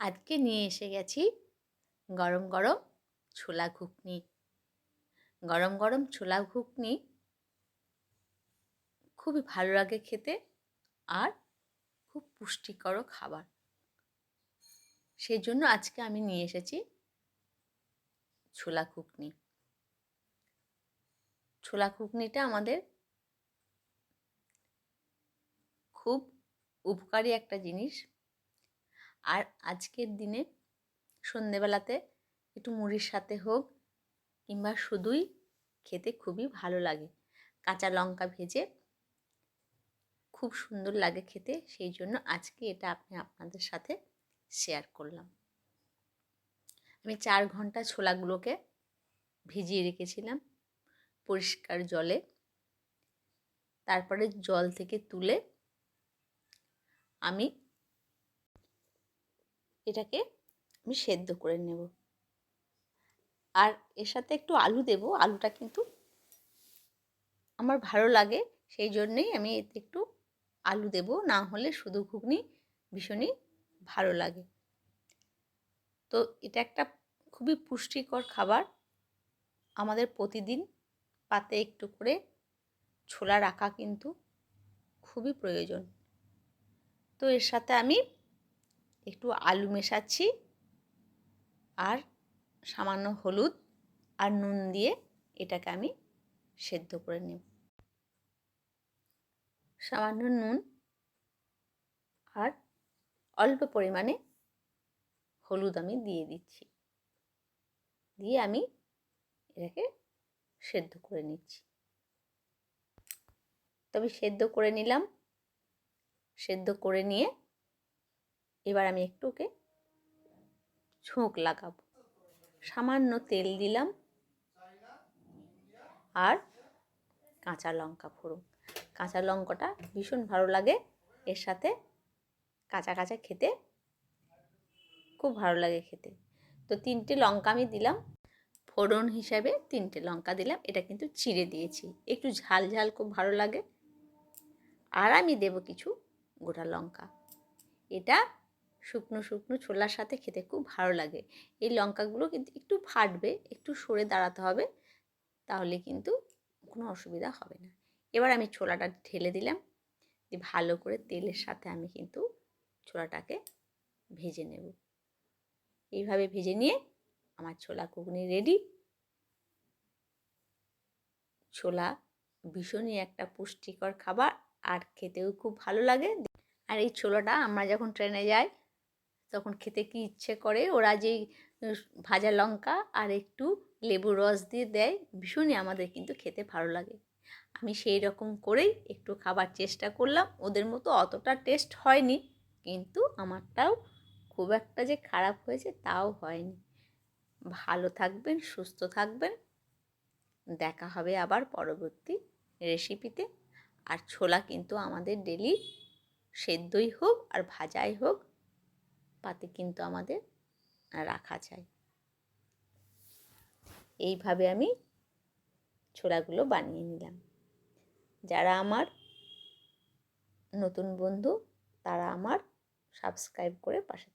আজকে নিয়ে এসে গেছি গরম গরম ছোলা ঘুগনি। গরম গরম ছোলা ঘুগনি খুবই ভালো লাগে খেতে আর খুব পুষ্টিকর খাবার। সেই জন্য আজকে আমি নিয়ে এসেছি ছোলা ঘুগনি। ছোলা ঘুগনিটা আমাদের খুব উপকারী একটা জিনিস। আর আজকের দিনে সন্ধেবেলাতে একটু মুড়ির সাথে হোক কিংবা শুধুই খেতে খুবই ভালো লাগে। কাঁচা লঙ্কা ভেজে খুব সুন্দর লাগে খেতে, সেই জন্য আজকে এটা আপনি আপনাদের সাথে শেয়ার করলাম। আমি চার ঘণ্টা ছোলাগুলোকে ভিজিয়ে রেখেছিলাম পরিষ্কার জলে। তারপরে জল থেকে তুলে আমি এটাকে আমি সেদ্ধ করে নেব। আর এর সাথে একটু আলু দেব। আলুটা কিন্তু আমার ভালো লাগে, সেই জন্যেই আমি এতে একটু আলু দেব। না হলে শুধু ঘুগনি ভীষণই ভালো লাগে। তো এটা একটা খুবই পুষ্টিকর খাবার। আমাদের প্রতিদিন পাতে একটু করে ছোলা রাখা কিন্তু খুবই প্রয়োজন। তো এর সাথে আমি একটু আলু মেশাচ্ছি আর সামান্য হলুদ আর নুন দিয়ে এটাকে আমি সেদ্ধ করে নেব। সামান্য নুন আর অল্প পরিমাণে হলুদ আমি দিয়ে দিচ্ছি। দিয়ে আমি এটাকে সেদ্ধ করে নিচ্ছি। তবে সেদ্ধ করে নিলাম। সেদ্ধ করে নিয়ে এবার আমি একটু ওকে ছোঁক লাগাবো। সামান্য তেল দিলাম আর কাঁচা লঙ্কা ফোড়ন। কাঁচা লঙ্কাটা ভীষণ ভালো লাগে। এর সাথে কাঁচা কাঁচা খেতে খুব ভালো লাগে খেতে। তো তিনটে লঙ্কা আমি দিলাম। ফোড়ন হিসাবে তিনটে লঙ্কা দিলাম। এটা কিন্তু চিড়ে দিয়েছি। একটু ঝাল ঝাল খুব ভালো লাগে। আর আমি দেব কিছু গোটা লঙ্কা। এটা শুকনো শুকনো ছোলার সাথে খেতে খুব ভালো লাগে। এই লঙ্কাগুলো কিন্তু একটু ফাটবে, একটু সরে দাঁড়াতে হবে, তাহলে কিন্তু কোনো অসুবিধা হবে না। এবার আমি ছোলাটা ঢেলে দিলাম ভালো করে তেলের সাথে আমি কিন্তু ছোলাটাকে ভেজে নেব। এইভাবে ভেজে নিয়ে আমার ছোলা ঘুগনি রেডি। ছোলা ভীষণই একটা পুষ্টিকর খাবার, আর খেতেও খুব ভালো লাগে। আর এই ছোলাটা আমরা যখন ট্রেনে যাই তখন খেতে কি ইচ্ছে করে? ওরা যেই ভাজা লঙ্কা আর একটু লেবু রস দিয়ে দেয়, ভীষণই আমাদের কিন্তু খেতে ভালো লাগে। আমি সেই রকম করেই একটু খাবার চেষ্টা করলাম, ওদের মতো অতটা টেস্ট হয়নি, কিন্তু আমারটাও খুব একটা যে খারাপ হয়েছে তাও হয়নি। ভালো থাকবেন, সুস্থ থাকবেন, দেখা হবে আবার পরবর্তী রেসিপিতে আর ছোলা কিন্তু আমাদের ডেলি সেদ্ধই হোক আর ভাজাই হোক পাতে কিন্তু আমাদের রাখা যায়। এইভাবে আমি ছোলাগুলো বানিয়ে নিলাম। যারা আমার নতুন বন্ধু, তারা আমার সাবস্ক্রাইব করে পাশে